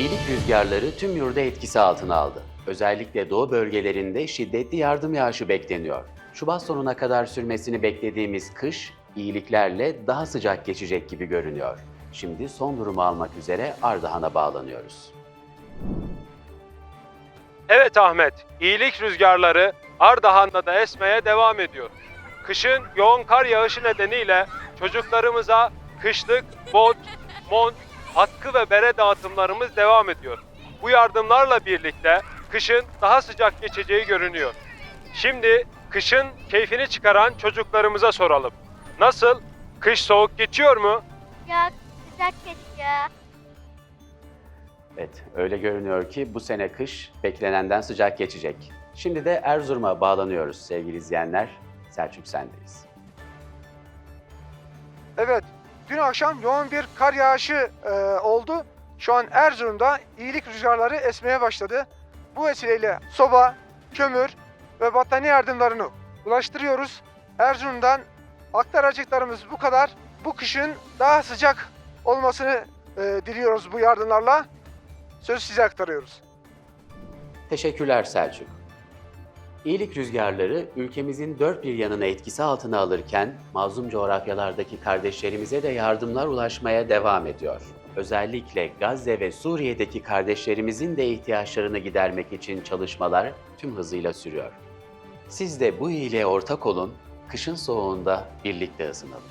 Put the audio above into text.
İyilik rüzgarları tüm yurda etkisi altına aldı. Özellikle doğu bölgelerinde şiddetli yardım yağışı bekleniyor. Şubat sonuna kadar sürmesini beklediğimiz kış, iyiliklerle daha sıcak geçecek gibi görünüyor. Şimdi son durumu almak üzere Ardahan'a bağlanıyoruz. Evet Ahmet, iyilik rüzgarları Ardahan'da da esmeye devam ediyor. Kışın yoğun kar yağışı nedeniyle çocuklarımıza kışlık bot, mont, atkı ve bere dağıtımlarımız devam ediyor. Bu yardımlarla birlikte kışın daha sıcak geçeceği görünüyor. Şimdi kışın keyfini çıkaran çocuklarımıza soralım. Nasıl? Kış soğuk geçiyor mu? Yok sıcak geçiyor. Evet, öyle görünüyor ki bu sene kış beklenenden sıcak geçecek. Şimdi de Erzurum'a bağlanıyoruz sevgili izleyenler. Selçuk sendeyiz. Evet, dün akşam yoğun bir kar yağışı e, oldu. Şu an Erzurum'da iyilik rüzgarları esmeye başladı. Bu vesileyle soba, kömür ve battaniye yardımlarını ulaştırıyoruz. Erzurum'dan aktaracaklarımız bu kadar. Bu kışın daha sıcak olmasını e, diliyoruz bu yardımlarla. Sözü size aktarıyoruz. Teşekkürler Selçuk. İyilik rüzgarları ülkemizin dört bir yanına etkisi altına alırken mazlum coğrafyalardaki kardeşlerimize de yardımlar ulaşmaya devam ediyor. Özellikle Gazze ve Suriye'deki kardeşlerimizin de ihtiyaçlarını gidermek için çalışmalar tüm hızıyla sürüyor. Siz de bu iyiliğe ortak olun, kışın soğuğunda birlikte ısınalım.